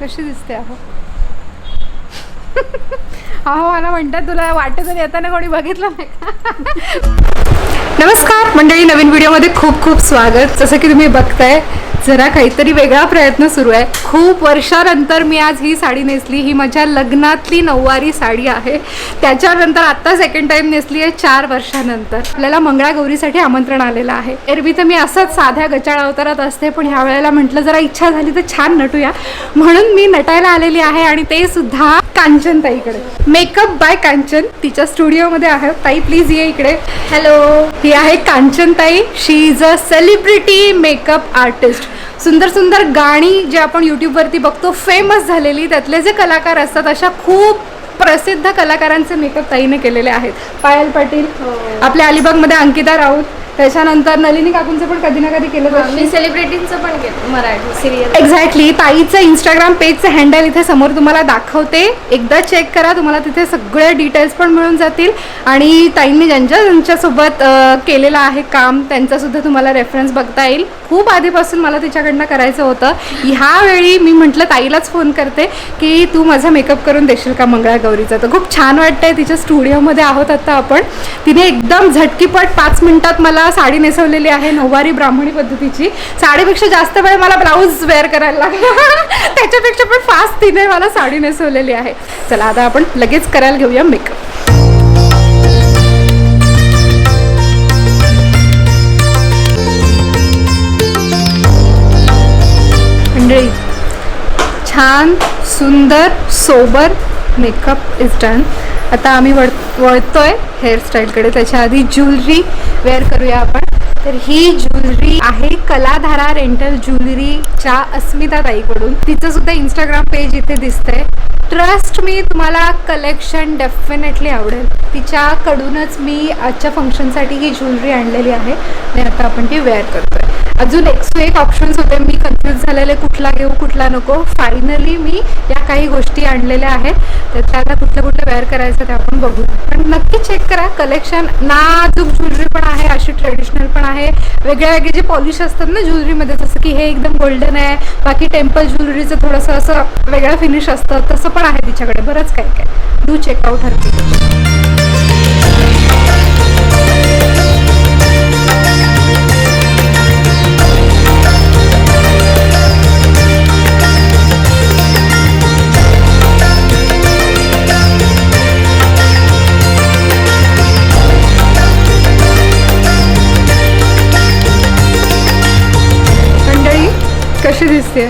कशी दिसते अहो? अहो मला म्हणतात तुला वाटत येताना कोणी बघितलं नाही का? नमस्कार मंडळी नवीन व्हिडिओमध्ये खूप खूप स्वागत. जसं की तुम्ही बघताय जरा काहीतरी वेगळा प्रयत्न सुरू आहे. खूप वर्षानंतर मी आज ही साडी नेसली. ही माझ्या लग्नातली नऊवारी साडी आहे. त्याच्यानंतर आत्ता सेकंड टाइम नेसली आहे चार वर्षानंतर. आपल्याला मंगळागौरीसाठी आमंत्रण आलेलं आहे. एरवी तर मी असंच साध्या गचाळ अवतारात असते पण ह्या वेळेला म्हटलं जरा इच्छा झाली तर छान नटूया. म्हणून मी नटायला आलेली आहे आणि ते सुद्धा कांचन ताईकडे. Makeup by Kanchan. तिच्या स्टुडिओमध्ये आहे. ताई प्लीज ये इकडे. हॅलो ही आहे कांचन ताई. She is a celebrity makeup artist सुंदर सुंदर गाणी जे आपण यूट्यूबवरती बघतो फेमस झालेली त्यातले जे कलाकार असतात अशा खूप प्रसिद्ध कलाकारांचे मेकअप ताईने केलेले आहेत. पायल पाटील आपल्या अलिबागमध्ये अंकिता राऊत त्याच्यानंतर नलिनी काकूंचं पण कधी ना कधी केलं मी सेलिब्रिटींचं पण केलं मराठी सिरियल एक्झॅक्टली ताईचं इंस्टाग्राम पेजचं हँडल इथे समोर तुम्हाला दाखवते. एकदा चेक करा तुम्हाला तिथे सगळे डिटेल्स पण मिळून जातील. आणि ताईंनी ज्यांच्या ज्यांच्यासोबत अं, केलेलं आहे काम त्यांचा सुद्धा तुम्हाला रेफरन्स बघता येईल. खूप आधीपासून मला तिच्याकडनं करायचं होतं. ह्यावेळी मी म्हटलं ताईलाच फोन करते की तू माझा मेकअप करून देशील का मंगळागौरीचा तर खूप छान वाटतंय तिच्या स्टुडिओमध्ये आहोत आता आपण. तिने एकदम झटकीपट पाच मिनिटात मला साडी नेसवलेली आहे नऊवारी ब्राह्मणी पद्धतीची. साडीपेक्षा जास्त वेळ मला ब्लाऊज वेअर करायला लागला. त्याच्यापेक्षा पण फास्ट तिने मला साडी नेसवलेली आहे. चला आता आपण लगेच करायला घेऊया मेकअप मंडळी छान सुंदर सोबर मेकअप इज डन आता आम्ही वळ वळतोय हेअरस्टाईलकडे त्याच्या आधी ज्वेलरी वेअर करूया आपण. तर ही ज्वेलरी आहे कलाधारा रेंटल ज्वेलरीच्या अस्मिता ताईकडून. तिचं सुद्धा इंस्टाग्राम पेज इथे दिसतंय. ट्रस्ट मी तुम्हाला कलेक्शन डेफिनेटली आवडेल. तिच्याकडूनच मी आजच्या फंक्शनसाठी ही ज्वेलरी आणलेली आहे. आणि आता आपण ती वेअर करतोय. अजून एकशे एक ऑप्शन्स होते मी कन्फ्यूज झालेले कुठला घेऊ कुठला नको. फायनली मी या काही गोष्टी आणलेल्या आहेत. तर त्याला कुठलं कुठलं वेअर करायचं ते आपण बघू पण नक्की चेक करा. कलेक्शन नाजूक ज्वेलरी पण आहे अशी ट्रेडिशनल पण आहे. वेगळ्या वेगळे जे पॉलिश असतात ना ज्वेलरीमध्ये जसं की हे एकदम गोल्डन आहे. बाकी टेम्पल ज्वेलरीचं थोडंसं असं वेगळं फिनिश असतं. तसं पण आहे तिच्याकडे. बरंच काय काय डू चेकआउट हरकी कशी दिसते?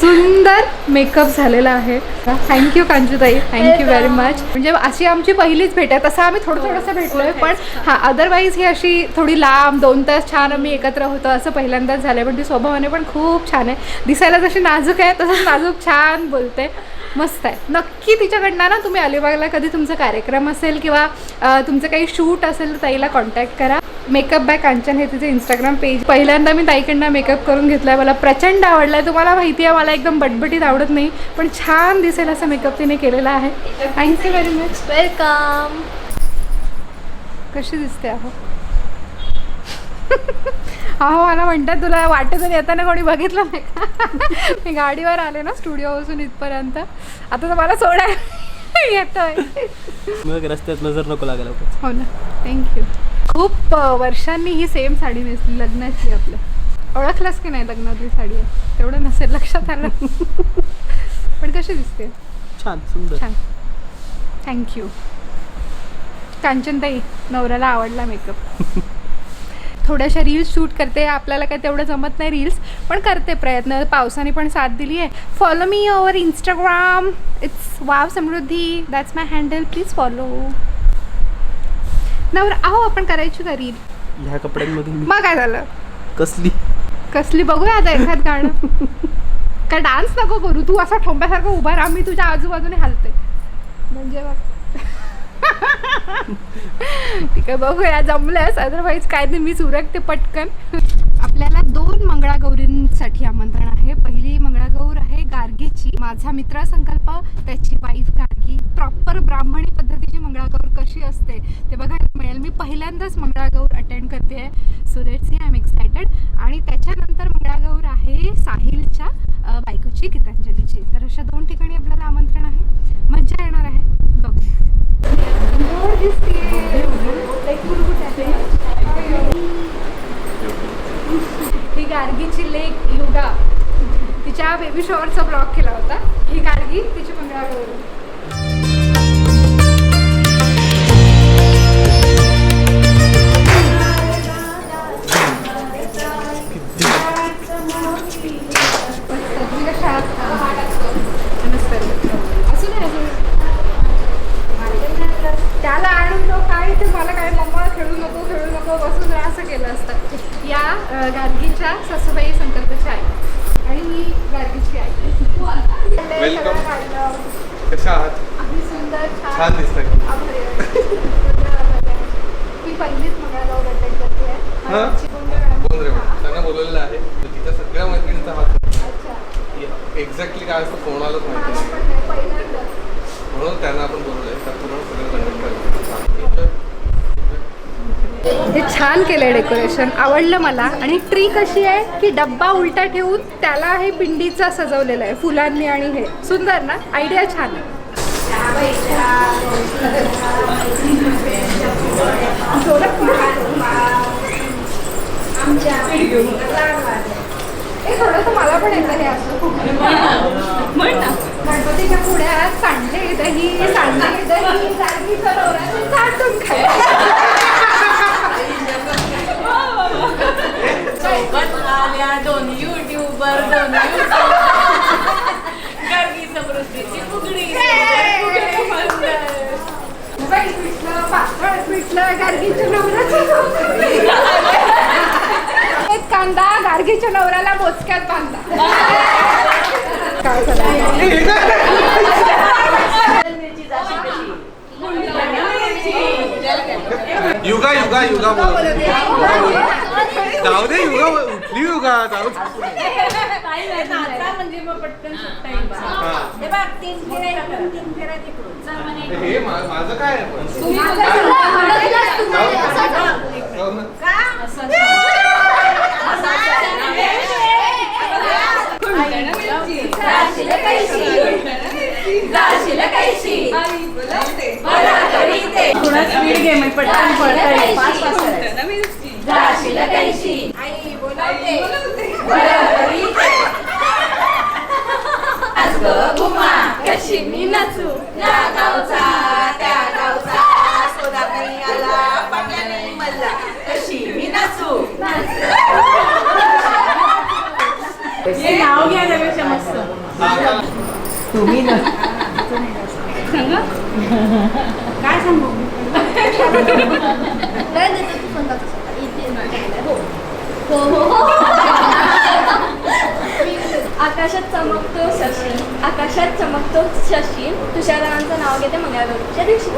सुंदर मेकअप झालेला आहे. थँक्यू कांजूताई थँक्यू व्हेरी मच म्हणजे अशी आमची पहिलीच भेट आहे. तसं आम्ही थोडं थोडंसं भेटलोय पण हां अदरवाईज ही अशी थोडी लांब दोन तास छान आम्ही एकत्र होतो असं पहिल्यांदाच झालंय. पण ती स्वभावाने पण खूप छान आहे. दिसायला जशी नाजूक आहे तसंच नाजूक छान बोलते. मस्त आहे. नक्की तिच्याकडनं ना तुम्ही अलिबागला कधी तुमचा कार्यक्रम असेल किंवा तुमचं काही शूट असेल तर ताईला कॉन्टॅक्ट करा. मेकअप बाय कांचन हे तिचे इंस्टाग्राम पेज पहिल्यांदा मी ताईकडनं मेकअप करून घेतलाय. मला प्रचंड आवडलाय. तुम्हाला माहिती आहे मला एकदम बटबटीत आवडत नाही पण छान दिसेल असा मेकअप तिने केलेला आहे. थँक्यू व्हेरी मच वेलकम कशी दिसते अहो? अहो मला म्हणतात तुला वाटत येताना कोणी बघितलं नाही का? मी गाडीवर आले ना स्टुडिओपासून इथपर्यंत. आता तर मला सोडायला येतोय. मग रस्त्यात नजर नको लागायला. हो ना. थँक्यू खूप वर्षांनी ही सेम साडी नेसली लग्नाची आपल्या. ओळखलंस की नाही लग्नातली साडी? आहे तेवढं नसेल लक्षात आलं. पण कशी दिसते? छान सुंदर. छान. थँक्यू कांचनताई नवऱ्याला आवडला मेकअप थोड्याशा रील्स शूट करते आपल्याला काय तेवढं जमत नाही रील्स पण करते प्रयत्न. पावसाने पण साथ दिली आहे. Follow me over Instagram it's wow Samruddhi that's my handle please follow नवरा अहो आपण करायची का रील. ह्या कपड्यांमध्ये मी मग काय झालं? कसली? कसली? बघूया आता एखाद गाणं. काय डान्स नको करू तू असा ठोंब्यासारखं उभा राहा मी तुझ्या आजूबाजूने हालते म्हणजे बघ. ठीक आहे बघूया जमल्यास अदरवाईज काय नाही मीच उरकते पटकन. आपल्याला दोन मंगळागौरींसाठी आमंत्रण आहे. पहिली मंगळागौर आहे गार्गीची. माझा मित्र संकल्प त्याची वाईफ गार्गी. प्रॉपर ब्राह्मणी पद्धतीची मंगळागौर कशी असते ते बघायला मिळेल. मी पहिल्यांदाच मंगळागौर अटेंड करते आहे so let's see I am excited आणि त्याच्यानंतर मंगळागौर आहे साहिलच्या अ, बायकोची गीतांजलीची तर तर अशा दोन ठिकाणी आपल्याला आमंत्रण आहे मज्जा येणार आहे बघूया मोर दिसतेय. लेक कुरकुट आहे. ही गार्गीची लेक युगा तिच्या बेबी शॉवरचा ब्लॉग केला होता ही गार्गी तिची मंगळागौरी तुम्ही कशा आहात? नमस्कार. असू दे, त्याला आणून तो काय ते मला काय मम्मा खेळू नको खेळू नको बसून असं केलं असतं या अ, सासूबाई संकल्पच्या आणि मी. कशा आहात? सुंदर छान. आहे. मी पहिलीच अटेंड करते मॅडम त्यांना बोलवलेलं आहे. तिच्या सगळ्या मैत्रिणींचा हात अच्छा. एक्झॅक्टली काय असतं? कोणालाच माहिती म्हणून त्यांना आपण बोलवलंय. तर तुम्हाला सगळं कंडक्ट करायचं हे छान केलंय डेकोरेशन. आवडलं मला. आणि ट्री कशी आहे की डब्बा उलटा ठेवून त्याला हे पिंडीचा सजवलेला आहे. फुलांनी आणि हे. सुंदर ना? आयडिया छान आहे. हे थोडंसं मला पण येतं हे असं. खूप गणपतीच्या पुढ्यात सांडले दही सांडले दही गार्गीचं नवऱ्याचं चाटून सोबत आल्या दोन युट्यूबर दोन गर्गी समृद्धीची फुगडी फुगडी मंडळ. बाई पिठलं पातळ पिठलं गार्गीच्या नवऱ्याचं एक कांदा गार्गीच्या नवऱ्याला मोजक्यात बांधा काय झालं. युगा युगा युगा जाऊ दे युगा उठली युगा जाऊ दे. हे नाचा म्हणजे मग पटकन सुट्टा येईल बा. हा. हे बघ, तीन फेऱ्या इकडून, तीन फेऱ्या तिकडून. जा म्हणे. हे मा- माझं काय आहे पण जाऊ ना. का? असं जाशील कैशी? जाशील कैशी? बरं घरी ते. थोडा स्पीड गेम आहे पटकन पळता येईल पाच पाच करायचं. जाशील कैशी? आई बोलवते बरं घरी ते. नाच गं घुमा मी नाचू या गावचा त्या गावचा सोदापणी आला पाण्याने मला कशी? मी नाचू हे नाव घ्या त्यापेक्षा मस्त. तुम्ही ना. काय सांगू? आकाशात चमकतो शशी. आकाशात चमकतो शशी. तुषारांचं नाव घेते मंगळागौरीच्या दिवशी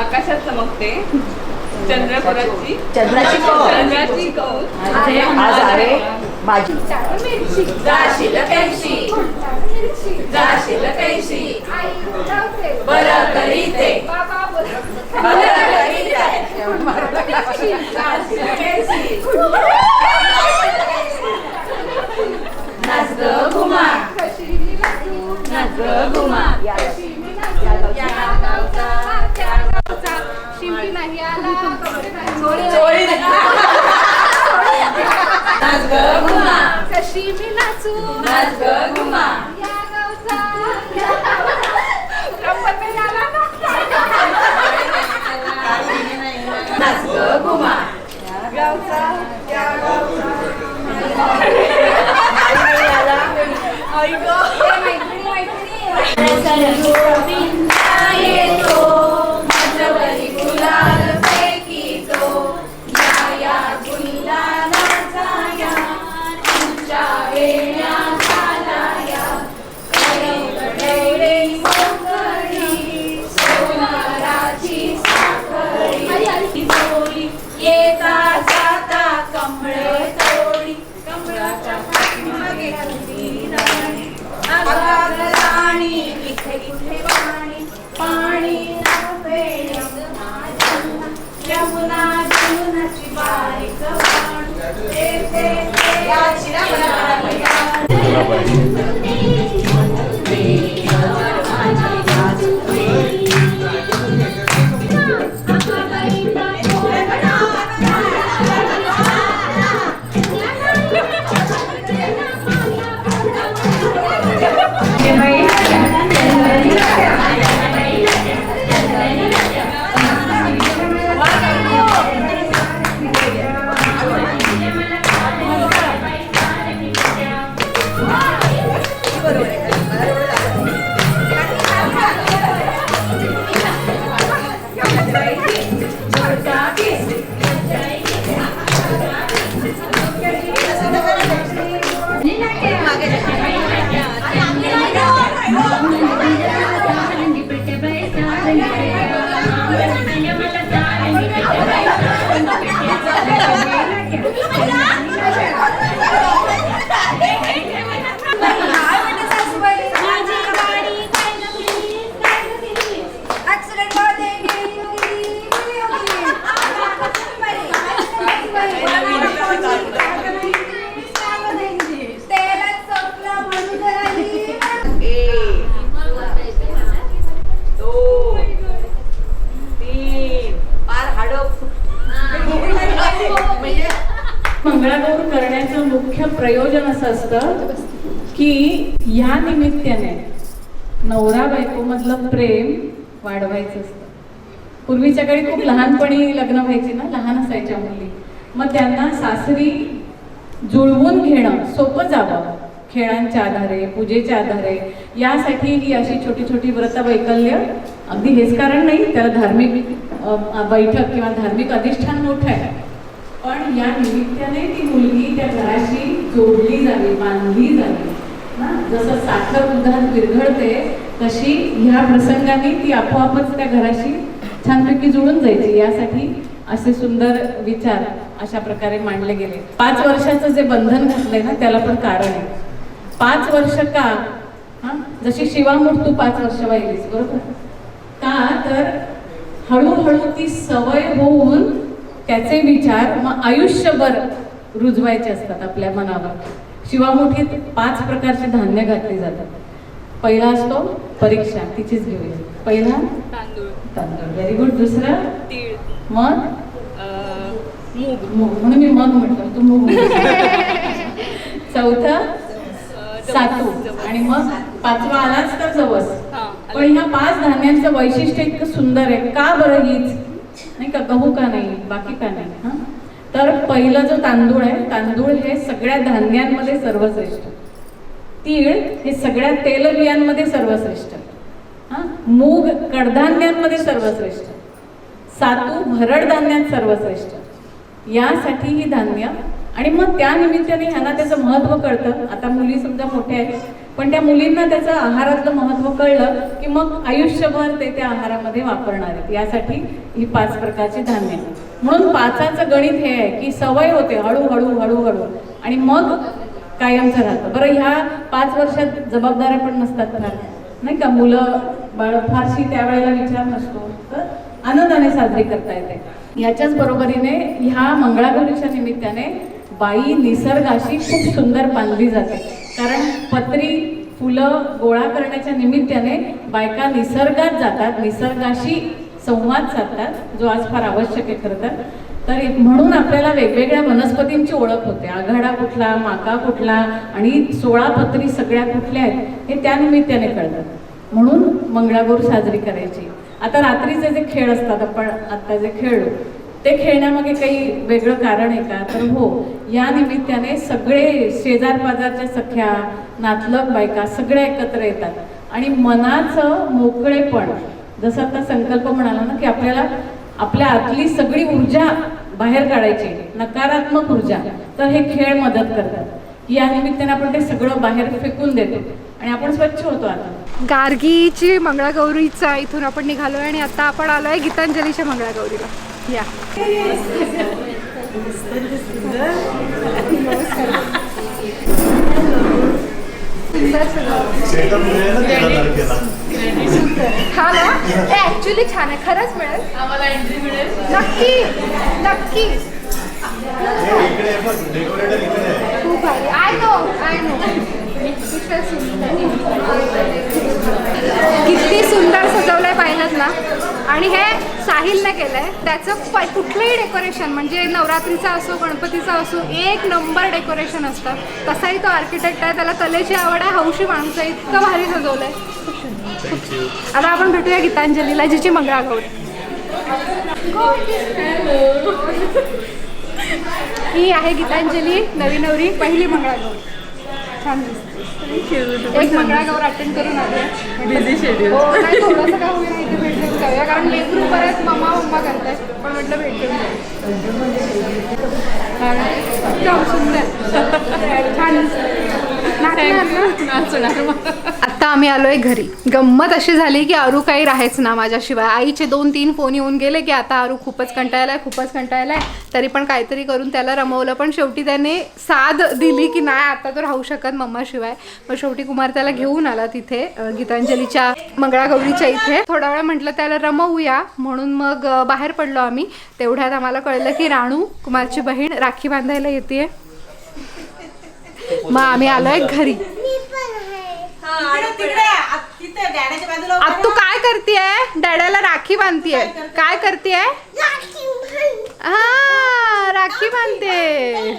आकाशात चमकते चंद्रपुराची चंद्राची. चंद्राची कौल. आज आहे माझी जाशील कैशी जाशील कैशी बरं करीते बरं करीते जाशील कैशी नाच गं घुमा नाच गं घुमा या गावचा त्या गावचा शिंपी नाही आला कपडे नाही चोळी नाच गं घुमा कशी मी नाचू नाच गं घुमा या गावचा या गावचा. ब्रह्मदेव आला ना. नाच गं घुमा येतो गुलाल फेकीतो या या गुलालाचा या पूर्वीच्या काळी खूप लहानपणी लग्न व्हायची ना लहान असायच्या मुली. मग त्यांना सासरी जुळवून घेणं सोपं जावं. खेळांच्या आधारे पूजेच्या आधारे. यासाठी ही अशी छोटी छोटी व्रत वैकल्य अगदी हेच कारण नाही त्याला धार्मिक बैठक किंवा धार्मिक अधिष्ठान मोठं आहे. पण या निमित्ताने ती मुलगी त्या घराशी जोडली जावी बांधली जावी. ना जसं साखर दुधात विरघळते तशी ह्या प्रसंगाने ती आपोआपच त्या घराशी छानपैकी जुळून जायची यासाठी असे सुंदर विचार अशा प्रकारे मांडले गेले. पाच वर्षाचं जे बंधन घातलंय ना त्याला पण कारण आहे. पाच वर्ष का? हां? जशी शिवामूठ तू पाच वर्ष वाहिलीस बरोबर? का? तर हळूहळू ती सवय होऊन त्याचे विचार मग आयुष्यभर रुजवायचे असतात आपल्या मनावर. शिवामुठीत पाच प्रकारचे धान्य घातले जातात. पहिला असतो परीक्षा तिचीच घेऊया. पहिला? तांदूळ. तांदूळ व्हेरी गुड दुसरा? तीळ. मग. मूग. मूग. म्हणून मी मग म्हटलं. तू मूग. चौथा? सातू. आणि मग पाचवा आलाच तर जवस. पण ह्या पाच धान्यांचं वैशिष्ट्य इतकं सुंदर आहे. का बरं हीच? नाही का? गहू का नाही? बाकी का नाही? हा? तर पहिलं जो तांदूळ आहे तांदूळ हे सगळ्या धान्यांमध्ये सर्वश्रेष्ठ. तीळ हे सगळ्या तेलबियांमध्ये सर्वश्रेष्ठ. मूग कडधान्यांमध्ये सर्वश्रेष्ठ. सातू भरड धान्यात सर्वश्रेष्ठ. यासाठी ही धान्य आणि मग त्या निमित्ताने ह्यांना त्याचं महत्त्व कळतं. आता मुली समजा मोठ्या आहेत. पण त्या मुलींना त्याचं आहारातलं महत्त्व कळलं की मग आयुष्यभर ते त्या आहारामध्ये वापरणार आहेत. यासाठी ही पाच प्रकारची धान्य. म्हणून पाचाचं गणित हे आहे की सवय होते हळूहळू हळूहळू. आणि मग कायमचं राहतं. बरं ह्या पाच वर्षात जबाबदाऱ्या पण नसतात फार नाही का मुलं बाळ फारशी त्यावेळेला विचार नसतो तर आनंदाने साजरी करता येते. ह्याच्याच बरोबरीने ह्या मंगळागौरीच्या निमित्ताने बाई निसर्गाशी खूप सुंदर बांधली जाते. कारण पत्री फुलं गोळा करण्याच्या निमित्ताने बायका निसर्गात जातात निसर्गाशी संवाद साधतात जो आज फार आवश्यक आहे खरं तर. तर म्हणून आपल्याला वेगवेगळ्या वनस्पतींची ओळख होते. आघाडा कुठला माका कुठला आणि सोळा पत्री सगळ्या कुठल्या आहेत हे त्या निमित्ताने कळतात. म्हणून मंगळागौर साजरी करायची. आता रात्रीचे जे खेळ असतात आपण आत्ता जे खेळलो ते खेळण्यामागे काही वेगळं कारण आहे का? तर हो या निमित्ताने सगळे शेजार पाजारच्या सख्या नातलग बायका सगळ्या एकत्र येतात. आणि मनाचं मोकळेपण जसं आता संकल्प म्हणाला ना की आपल्याला आपल्या आतली सगळी ऊर्जा बाहेर काढायची नकारात्मक ऊर्जा. तर हे खेळ मदत करतात. या निमित्ताने आपण ते सगळं बाहेर फेकून देतो आणि आपण स्वच्छ होतो आता. गार्गीची मंगळागौरीचा इथून आपण निघालोय आणि आता आपण आलोय गीतांजलीच्या मंगळागौरीला. या. हा ना? हे ऍक्च्युली छान आहे. खरंच मिळेल. आम्हाला एंट्री मिळेल. नक्की. नक्की. खूप भारी. आय नो आय नो किती सुंदर सजवलंय पाहिलं ना आणि हे साहिलने केलंय. त्याचं प- कुठलंही डेकोरेशन म्हणजे नवरात्रीचा असो गणपतीचा असो एक नंबर डेकोरेशन असतं. तसाही तो आर्किटेक्ट आहे. त्याला कलेची आवड आहे. हौशी माणूस आहे. इतकं भारी सजवलंय. आता आपण भेटूया गीतांजलीला जिची मंगळागौर ही आहे गीतांजली नवी नवरी पहिली मंगळागौर छान दिसते. एक मंगळागौर अटेंड करून आली. बिझी शेड्यूल हो नाही थोडंसं का होईना इथे जाऊया कारण लेकरू परत मम्मा मम्मा करताय पण म्हटलं भेट देऊन जाऊया एकदम सुंदर. छान ना? आता आम्ही आलोय घरी. गंमत अशी झाली की अरू काही राहायच ना माझ्याशिवाय. आईचे दोन तीन फोन येऊन गेले की आता अरू खूपच कंटाळलाय खूपच कंटाळलाय तरी पण काहीतरी करून त्याला रमवलं. पण शेवटी त्याने साथ दिली की नाही आता तो राहू शकत मम्माशिवाय. मग शेवटी कुमार त्याला घेऊन आला तिथे गीतांजलीच्या मंगळागौरीच्या इथे. थोडा वेळ म्हटलं त्याला रमवूया. म्हणून मग बाहेर पडलो आम्ही. तेवढ्यात आम्हाला कळलं की राणू कुमारची बहीण राखी बांधायला येते मग आम्ही आलोय घरी. आता तू काय करतेय? डॅड्याला राखी बांधतीये. काय करतेय? हा राखी बांधते.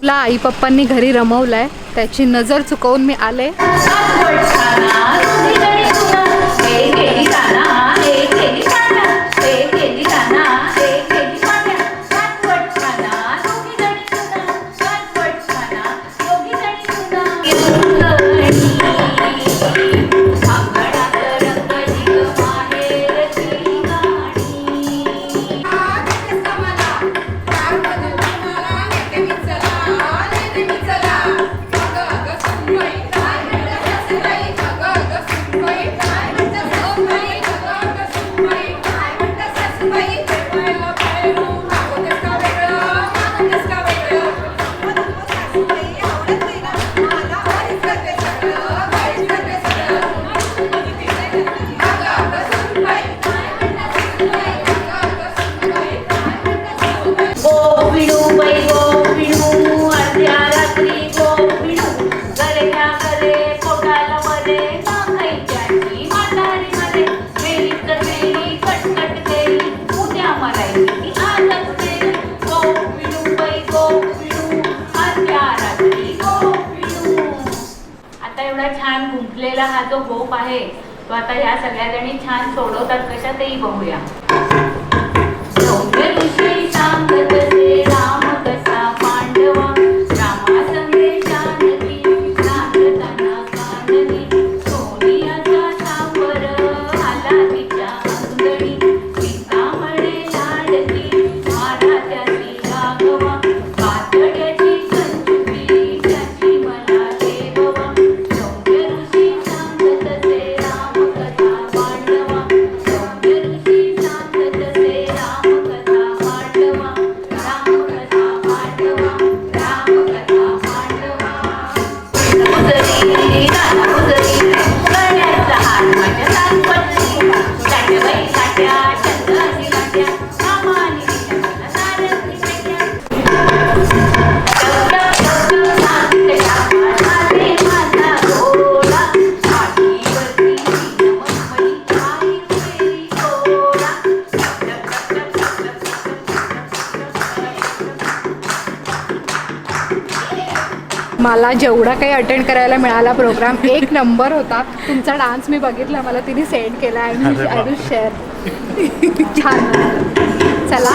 तुला आई पप्पांनी घरी रमवलंय. त्याची नजर चुकवून मी आले. एवढा छान गुंतलेला हा जो गोप आहे तो आता ह्या सगळ्या जणी छान सोडवतात. कशा तेही बघूया मला जेवढा काही अटेंड करायला मिळाला प्रोग्राम एक नंबर होता. तुमचा डान्स मी बघितला मला तिने सेंड केला आणि आय डू शेअर छान. चला.